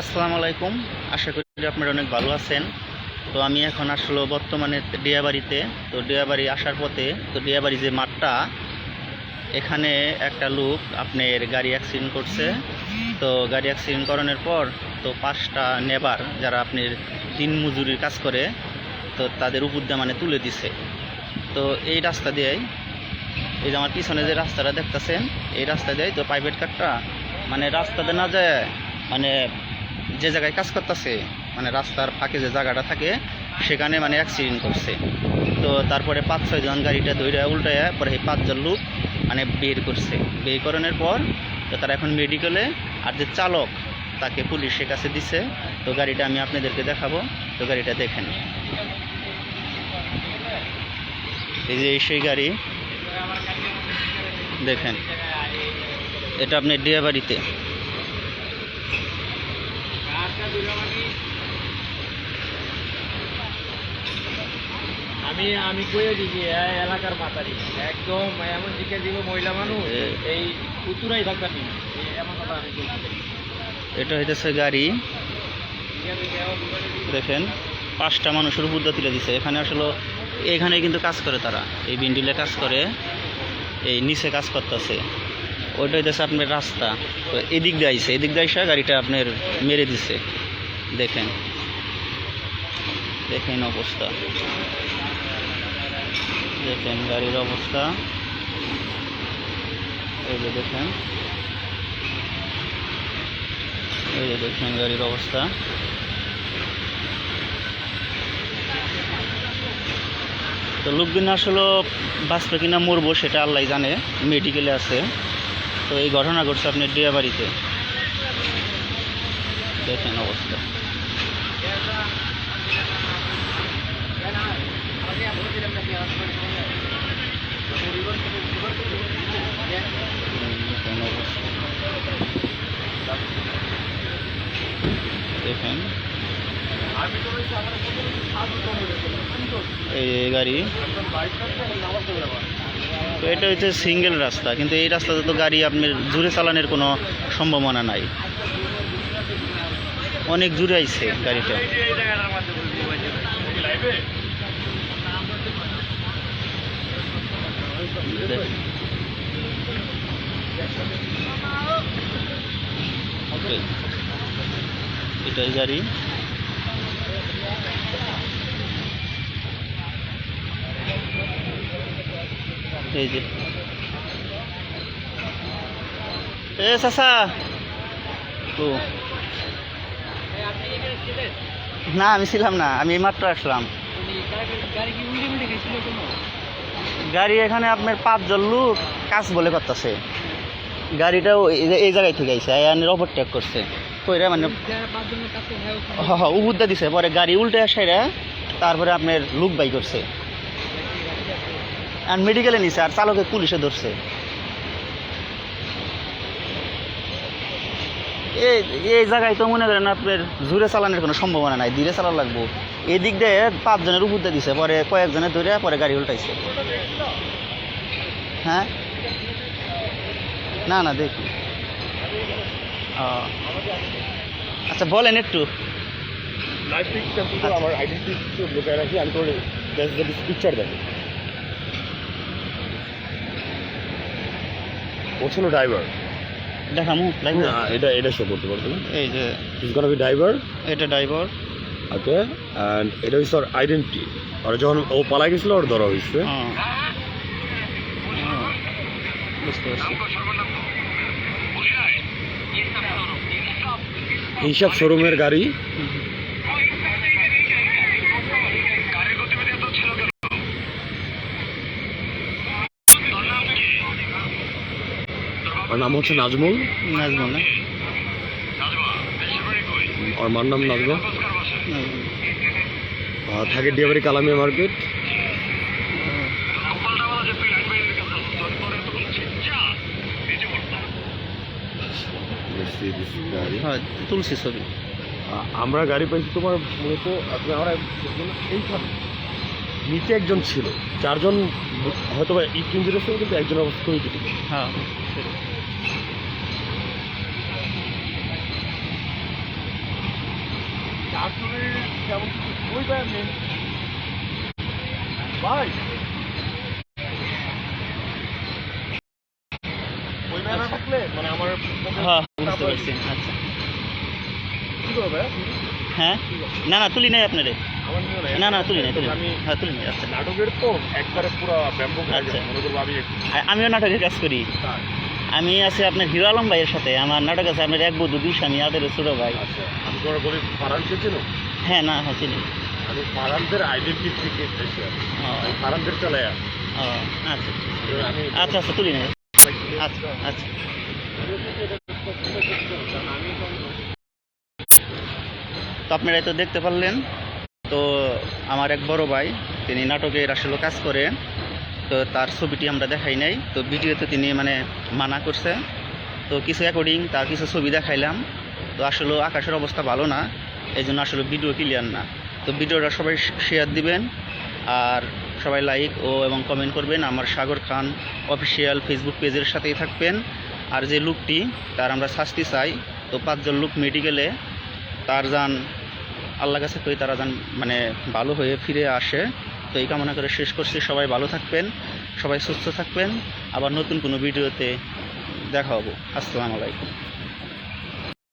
আসসালামু আলাইকুম। আশা করি আপনারা অনেক ভালো আছেন। তো আমি এখন আসলে বর্তমানে ডিয়াবাড়িতে। তো ডিয়াবাড়ি আসার পথে, তো ডিয়াবাড়ি যে মাঠটা, এখানে একটা লোক আপনার গাড়ি অ্যাক্সিডেন্ট করছে। তো গাড়ি অ্যাক্সিডেন্ট করানোর পর, তো পাঁচটা নেবার যারা আপনার দিন মজুরির কাজ করে, তো তাদের উপর মানে তুলে দিছে। তো এই রাস্তা দিয়েই, এই যে আমার পিছনে যে রাস্তাটা দেখতেছেন, এই রাস্তা দিয়ে তো প্রাইভেট কারটা মানে রাস্তাতে না যায় মানে যে জায়গায় কাজ করতেছে মানে রাস্তার ফাঁকে যে জায়গাটা থাকে, সেখানে মানে অ্যাক্সিডেন্ট করছে। তো তারপরে পাঁচ ছয়জন গাড়িটা দৌড়ে উল্টায় পরে এই পাঁচজন লোক মানে বের করছে। বের করানোর পর তো তারা এখন মেডিকেলে আর যে চালক তাকে পুলিশের কাছে দিছে। তো গাড়িটা আমি আপনাদেরকে দেখাবো। তো গাড়িটা দেখেন। এই যে সেই গাড়ি, দেখেন। এটা আপনি ডিয়াবাড়িতে আমি আমি কয়ে দিছি এলাকার মাতারি। একদম এমন দিকে দিব মহিলা মানুষ এই উত্তরাই থাকতাম এমন কথা আমি এটা হইতেছে গাড়ি। দেখেন পাঁচটা মানুষের উপর তুলে দিছে। এখানে আসলে এখানে কিন্তু কাজ করে তারা। এই বিন্ডিলে কাজ করে এই নিচে কাজ করতেছে। ওইটা হইতেছে আপনার রাস্তা। তো এদিক দিয়ে আইসে এদিক দিয়ে আইসা গাড়িটা আপনার মেরে দিছে। দেখেন। দেখেন অবস্থা। দেখেন গাড়ির অবস্থা। এই যে দেখেন। এই যে দেখেন গাড়ির অবস্থা। তো লোকদিন আসলে বাঁচবে কিনা মরবো সেটা আল্লাহ জানে। মেডিকেলে আছে। তো এই ঘটনা ঘটছে আপনার ডিয়াবাড়িতে দেখেন অবস্থা। দেখেন এই গাড়ি। তো এটা হচ্ছে সিঙ্গেল রাস্তা, কিন্তু এই রাস্তাতে তো গাড়ি আপনার জুড়ে চালানোর কোনো সম্ভাবনা নাই। অনেক জুড়ে আইছে গাড়িটা। এটাই গাড়ি। এই যে। এ চাচা। ও। না, আমি ছিলাম না, আমি মাত্র আসলাম। গাড়ি- এখানে আপনার পাঁচজন লোক কাজ বলে করতেছে। গাড়িটাও এই জায়গায় থেকে আইসে আয়ানের ওভারটেক করছে। কইরা মানে হ্যাঁ হ হ উবুদ্দা দিছে, পরে গাড়ি উল্টে আসাইরা তারপরে আপনার লুক বাই করছে। আর মেডিকেলে নিছে আর চালকে পুলিশে ধরছে। এই এই জায়গায় তো মনে করেন আপনার জোরে চালানোর কোনো সম্ভাবনা নাই ধীরে চালান লাগবো। এদিক দিয়ে পাঁচজনের উপর দিয়ে দিছে পরে কয়েকজনে ধরে পরে গাড়ি উল্টাইছে। হ্যাঁ? না না দেখি। আচ্ছা বলেন একটু। আমার আইডেন্টি লুকায় রাখি আমি তোর পিকচার দেখো ও ছিল ড্রাইভার দেখামু লাইভ এটা এটা শো করতে পারবে না। এই যে ইজ গনা বি ড্রাইভার এটা ড্রাইভার ওকে অ্যান্ড এটা হচ্ছে ওর আইডেন্টি আর যখন ও পালা গেছিল ওর ধরা হয়েছে। বুঝতে হিসাব শোরুমের গাড়ি। ওর নাম হচ্ছে নাজমুল। নাজমুল না? ওর মার নাম নাজমুল। নাজমুল। থাকে ডিয়াবাড়ি কালামিয়া মার্কেট। হ্যাঁ তুলসী ছবি। আমরা গাড়ি পাইছি তোমার মূলত আপনি আমরা এইখানে নিচে একজন ছিল। চারজন হয়তো বা ইঞ্জুরি ছিল কিন্তু একজন অবস্থা ক্রিটিক্যাল হ্যাঁ আসলে তেমন কিছু ভাই। নেই ভাই ভাই থাকলে? মানে আমার হ্যাঁ বুঝতে পারছি। আচ্ছা। হ্যাঁ? না না তুলি নাই। না না তুলি নাই তুলি আমি হ্যাঁ তুলি নাই আচ্ছা। নাটকের তো একবারে পুরো ব্যাম্বো আচ্ছা। আমিও নাটকের কাজ করি। আমি আছি আপনার হিরো আলম ভাইয়ের সাথে আমার নাটক আছে আপনার এক বধু দুই স্বামী আদের ছোট ভাই। আচ্ছা হ্যাঁ না হ্যাঁ চিনি আমি আমি চলে ও, আচ্ছা। আচ্ছা আচ্ছা তুলি নাই আচ্ছা আচ্ছা। তো আপনারাই তো দেখতে পারলেন তো আমার এক বড় ভাই তিনি নাটকের আসলে কাজ করে। তো তার ছবিটি আমরা দেখাই নাই। তো ভিডিওতে তিনি মানে মানা করছে। তো কিছু অ্যাকর্ডিং তার কিছু ছবি দেখাইলাম। তো আসলে আকাশের অবস্থা ভালো না। এই জন্য আসলে ভিডিও ক্লিয়ার না। তো ভিডিওটা সবাই শেয়ার দিবেন। আর সবাই লাইক ও এবং কমেন্ট করবেন। আমার সাগর খান অফিসিয়াল ফেসবুক পেজের সাথেই থাকবেন। আর যে লুকটি, তার আমরা শাস্তি চাই। তো পাঁচজন লোক মেডিকেলে, তার যান আল্লাহ কাছে কই তারা যান মানে ভালো হয়ে ফিরে আসে। তো এই কামনা করে শেষ করছি। সবাই ভালো থাকবেন, সবাই সুস্থ থাকবেন। আবার নতুন কোনো ভিডিওতে দেখা হব। আসসালামু আলাইকুম।